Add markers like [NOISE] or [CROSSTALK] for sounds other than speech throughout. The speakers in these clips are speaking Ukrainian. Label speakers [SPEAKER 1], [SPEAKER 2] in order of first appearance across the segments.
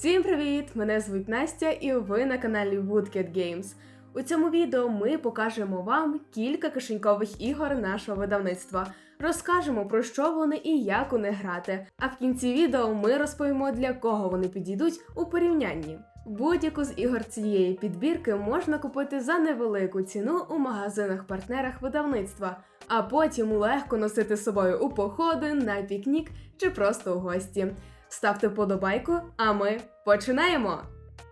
[SPEAKER 1] Всім привіт! Мене звуть Настя і ви на каналі Woodcat Games. У цьому відео ми покажемо вам кілька кишенькових ігор нашого видавництва. Розкажемо про що вони і як у них грати. А в кінці відео ми розповімо для кого вони підійдуть у порівнянні. Будь-яку з ігор цієї підбірки можна купити за невелику ціну у магазинах-партнерах видавництва, а потім легко носити з собою у походи, на пікнік чи просто у гості. Ставте вподобайку, а ми починаємо!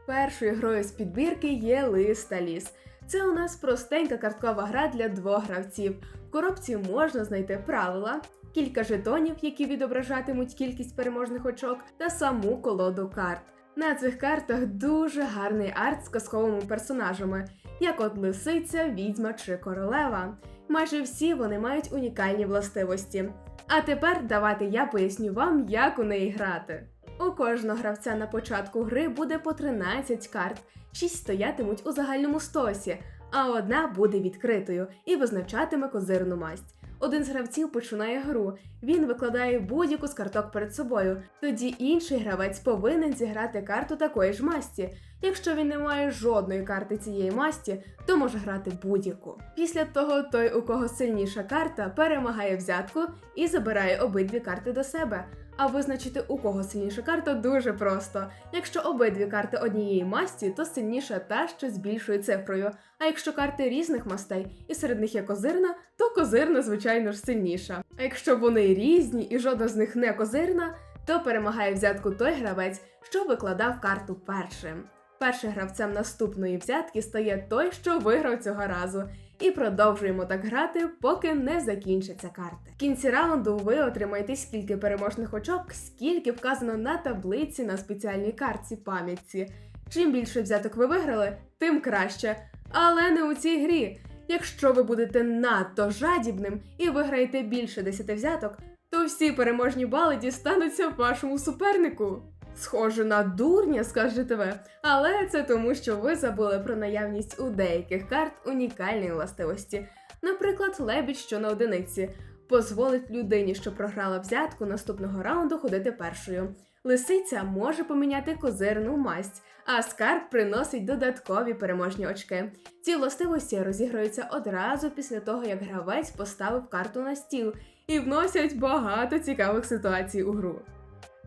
[SPEAKER 1] Першою грою з підбірки є Лис та Ліс. Це у нас простенька карткова гра для двох гравців. В коробці можна знайти правила, кілька жетонів, які відображатимуть кількість переможних очок, та саму колоду карт. На цих картах дуже гарний арт з казковими персонажами, як от лисиця, відьма чи королева. Майже всі вони мають унікальні властивості. А тепер давайте я поясню вам, як у неї грати. У кожного гравця на початку гри буде по 13 карт, 6 стоятимуть у загальному стосі, а одна буде відкритою і визначатиме козирну масть. Один з гравців починає гру. Він викладає будь-яку з карток перед собою. Тоді інший гравець повинен зіграти карту такої ж масті. Якщо він не має жодної карти цієї масті, то може грати будь-яку. Після того той, у кого сильніша карта, перемагає взятку і забирає обидві карти до себе. А визначити, у кого сильніша карта, дуже просто. Якщо обидві карти однієї масті, то сильніша та, що з більшою цифрою. А якщо карти різних мастей і серед них є козирна, то козирна, звичайно ж, сильніша. А якщо вони різні і жодна з них не козирна, то перемагає взятку той гравець, що викладав карту першим. Першим гравцем наступної взятки стає той, що виграв цього разу. І продовжуємо так грати, поки не закінчаться карти. В кінці раунду ви отримаєте скільки переможних очок, скільки вказано на таблиці на спеціальній картці пам'ятці. Чим більше взяток ви виграли, тим краще. Але не у цій грі. Якщо ви будете надто жадібним і виграєте більше 10 взяток, то всі переможні бали дістануться вашому супернику. Схоже на дурня, скажете ви, але це тому, що ви забули про наявність у деяких карт унікальної властивості. Наприклад, лебідь, що на одиниці, дозволить людині, що програла взятку наступного раунду, ходити першою. Лисиця може поміняти козирну масть, а скарб приносить додаткові переможні очки. Ці властивості розіграються одразу після того, як гравець поставив карту на стіл, і вносять багато цікавих ситуацій у гру.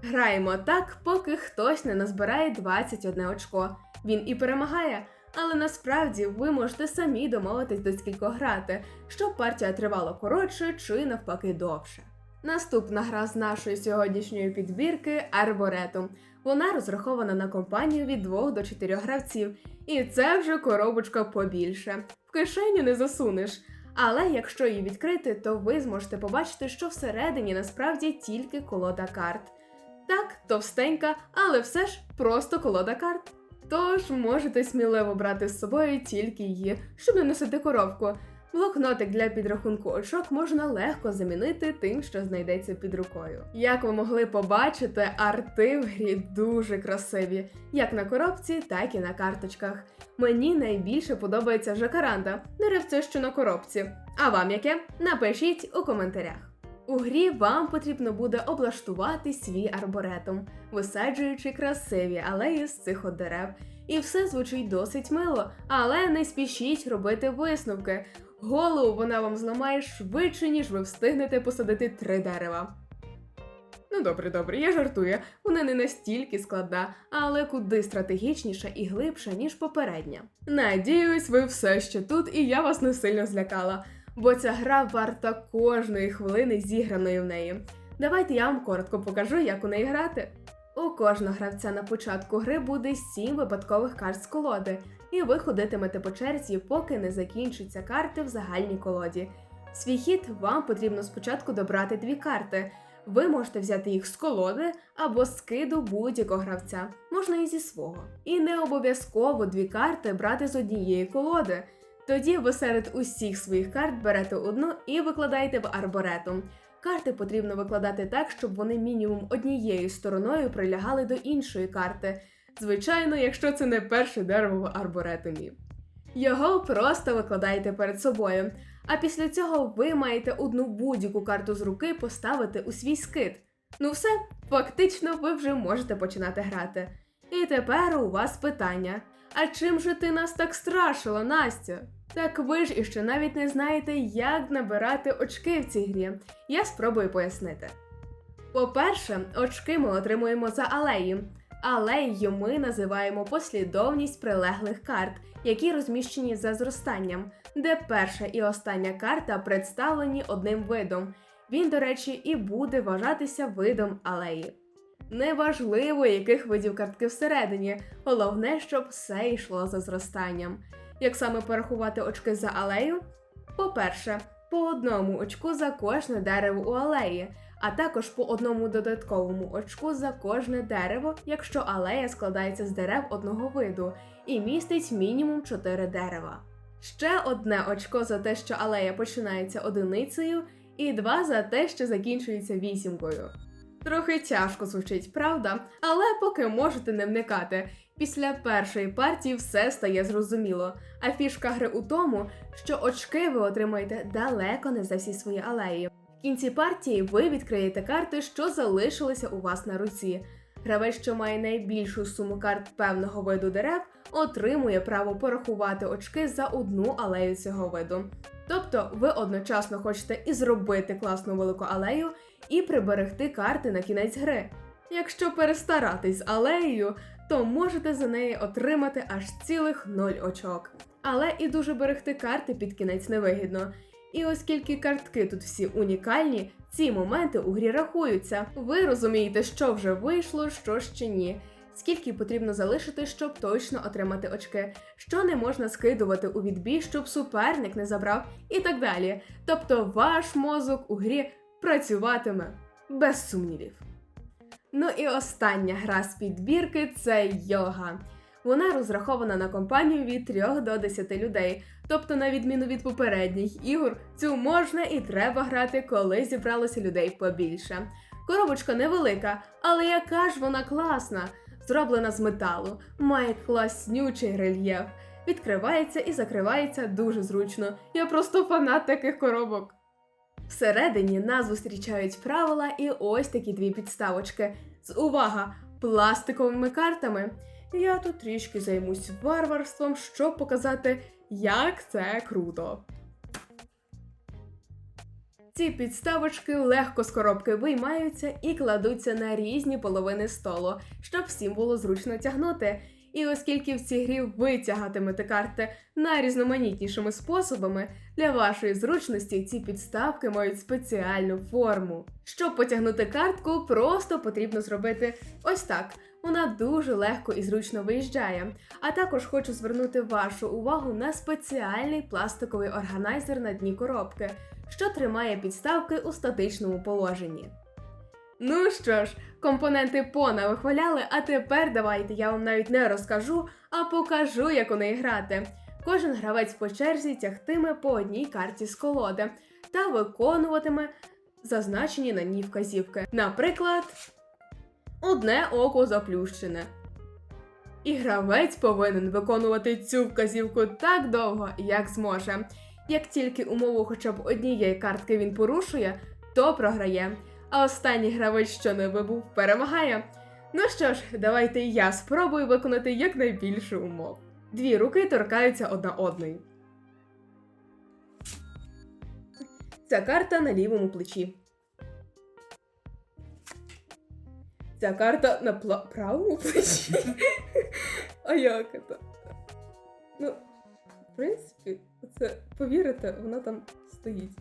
[SPEAKER 1] Граємо так, поки хтось не назбирає 21 очко. Він і перемагає. Але насправді ви можете самі домовитись до скількох грати, щоб партія тривала коротше чи навпаки довше. Наступна гра з нашої сьогоднішньої підбірки Арборетум. Вона розрахована на компанію від 2 до 4 гравців, і це вже коробочка побільше. В кишеню не засунеш. Але якщо її відкрити, то ви зможете побачити, що всередині насправді тільки колода карт. Так, товстенька, але все ж просто колода карт. Тож можете сміливо брати з собою тільки її, щоб не носити коробку. Блокнотик для підрахунку очок можна легко замінити тим, що знайдеться під рукою. Як ви могли побачити, арти в грі дуже красиві, як на коробці, так і на карточках. Мені найбільше подобається жакаранда, деревце, що на коробці. А вам яке? Напишіть у коментарях. У грі вам потрібно буде облаштувати свій арборетум, висаджуючи красиві алеї з цих дерев. І все звучить досить мило, але не спішіть робити висновки. Голову вона вам зламає швидше, ніж ви встигнете посадити три дерева. Ну добре, добре, я жартую. Вона не настільки складна, але куди стратегічніша і глибша, ніж попередня. Надіюсь, ви все ще тут, і я вас не сильно злякала бо ця гра варта кожної хвилини зіграної в неї. Давайте я вам коротко покажу, як у неї грати. У кожного гравця на початку гри буде 7 випадкових карт з колоди, і ви ходитимете по черзі, поки не закінчаться карти в загальній колоді. Свій хід вам потрібно спочатку добрати дві карти. Ви можете взяти їх з колоди або з скиду будь-якого гравця, можна і зі свого. І не обов'язково дві карти брати з однієї колоди. Тоді ви серед усіх своїх карт берете одну і викладаєте в арборетум. Карти потрібно викладати так, щоб вони мінімум однією стороною прилягали до іншої карти. Звичайно, якщо це не перше дерево в арборетумі. Його просто викладаєте перед собою. А після цього ви маєте одну будь-яку карту з руки поставити у свій скит. Ну все, фактично, ви вже можете починати грати. І тепер у вас питання: а чим же ти нас так страшила, Настя? Так ви ж іще навіть не знаєте, як набирати очки в цій грі. Я спробую пояснити. По-перше, очки ми отримуємо за алеї. Алеєю ми називаємо послідовність прилеглих карт, які розміщені за зростанням, де перша і остання карта представлені одним видом. Він, до речі, і буде вважатися видом алеї. Неважливо, яких видів картки всередині, головне, щоб все йшло за зростанням. Як саме порахувати очки за алею? По-перше, по одному очку за кожне дерево у алеї, а також по одному додатковому очку за кожне дерево, якщо алея складається з дерев одного виду і містить мінімум 4 дерева. Ще одне очко за те, що алея починається одиницею, і два за те, що закінчується вісімкою. Трохи тяжко звучить, правда? Але поки можете не вникати. Після першої партії все стає зрозуміло. А фішка гри у тому, що очки ви отримаєте далеко не за всі свої алеї. В кінці партії ви відкриєте карти, що залишилися у вас на руці. Гравець, що має найбільшу суму карт певного виду дерев, отримує право порахувати очки за одну алею цього виду. Тобто ви одночасно хочете і зробити класну велику алею, і приберегти карти на кінець гри. Якщо перестаратись з алеєю, то можете за неї отримати аж цілих 0 очок. Але і дуже берегти карти під кінець невигідно. І оскільки картки тут всі унікальні, ці моменти у грі рахуються. Ви розумієте, що вже вийшло, що ще ні. Скільки потрібно залишити, щоб точно отримати очки, що не можна скидувати у відбій, щоб суперник не забрав, і так далі. Тобто ваш мозок у грі працюватиме без сумнівів. Ну і остання гра з підбірки це йога. Вона розрахована на компанію від 3 до 10 людей. Тобто, на відміну від попередніх ігор, цю можна і треба грати, коли зібралося людей побільше. Коробочка невелика, але яка ж вона класна! Зроблена з металу, має класнючий рельєф, відкривається і закривається дуже зручно. Я просто фанат таких коробок. Всередині нас зустрічають правила і ось такі дві підставочки. З увага! Пластиковими картами. Я тут трішки займусь варварством, щоб показати, як це круто. Ці підставочки легко з коробки виймаються і кладуться на різні половини столу, щоб всім було зручно тягнути. І оскільки в цій грі ви тягатимете карти найрізноманітнішими способами, для вашої зручності ці підставки мають спеціальну форму. Щоб потягнути картку, просто потрібно зробити ось так. Вона дуже легко і зручно виїжджає. А також хочу звернути вашу увагу на спеціальний пластиковий органайзер на дні коробки, що тримає підставки у статичному положенні. Ну що ж, компоненти пона вихваляли, а тепер давайте я вам навіть не розкажу, а покажу, як у неї грати. Кожен гравець по черзі тягтиме по одній карті з колоди та виконуватиме зазначені на ній вказівки. Наприклад, одне око заплющене. І гравець повинен виконувати цю вказівку так довго, як зможе. Як тільки умову хоча б однієї картки він порушує, то програє. А останній гравець, що не вибув, перемагає. Ну що ж, давайте я спробую виконати якнайбільше умов. Дві руки торкаються одна одної. Ця карта на лівому плечі. Ця карта на пла- правому плечі. [LAUGHS] А як це? Ну, в принципі, це повірите, вона там стоїть.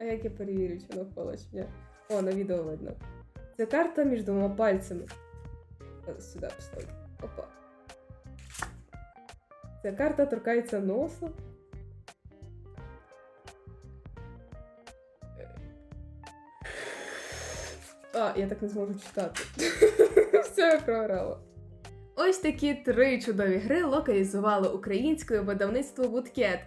[SPEAKER 1] А як я перевірю, чи вона впала чи ні? О, на відео видно. Це карта між двома пальцями. Е, Сюди поставлю. Опа. Ця карта торкається носа. А, я так не зможу читати. [LAUGHS] Все, я програла. Ось такі три чудові гри локалізували українською видавництво Woodcat.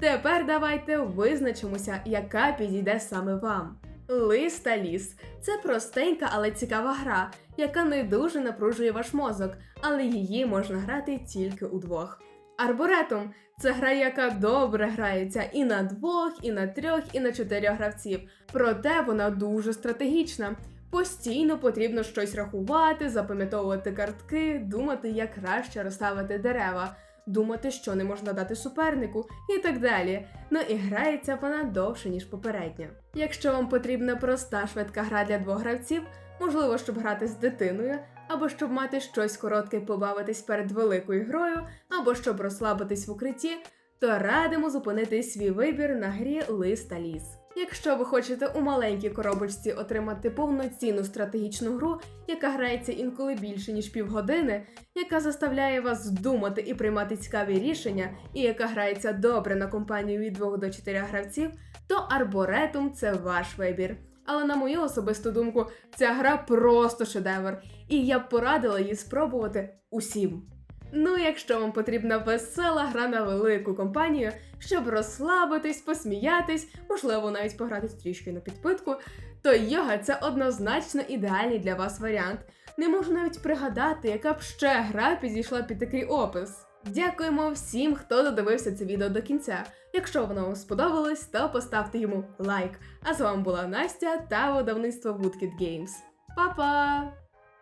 [SPEAKER 1] Тепер давайте визначимося, яка підійде саме вам. Лис та ліс це простенька, але цікава гра, яка не дуже напружує ваш мозок, але її можна грати тільки удвох. Арборетум це гра, яка добре грається і на двох, і на трьох, і на чотирьох гравців. Проте вона дуже стратегічна. Постійно потрібно щось рахувати, запам'ятовувати картки, думати, як краще розставити дерева, думати, що не можна дати супернику і так далі. Ну і грається вона довше, ніж попередня. Якщо вам потрібна проста швидка гра для двох гравців, можливо, щоб грати з дитиною, або щоб мати щось коротке побавитись перед великою грою, або щоб розслабитись в укритті, то радимо зупинити свій вибір на грі Лис та ліс. Якщо ви хочете у маленькій коробочці отримати повноцінну стратегічну гру, яка грається інколи більше ніж півгодини, яка заставляє вас думати і приймати цікаві рішення, і яка грається добре на компанію від 2 до 4 гравців, то Арборетум це ваш вибір. Але на мою особисту думку, ця гра просто шедевр, і я б порадила її спробувати усім. Ну, якщо вам потрібна весела гра на велику компанію, щоб розслабитись, посміятись, можливо, навіть пограти трішки на підпитку, то йога це однозначно ідеальний для вас варіант. Не можу навіть пригадати, яка б ще гра підійшла під такий опис. Дякуємо всім, хто додивився це відео до кінця. Якщо воно вам сподобалось, то поставте йому лайк. А з вами була Настя та видавництво Woodkid Games. Па-па!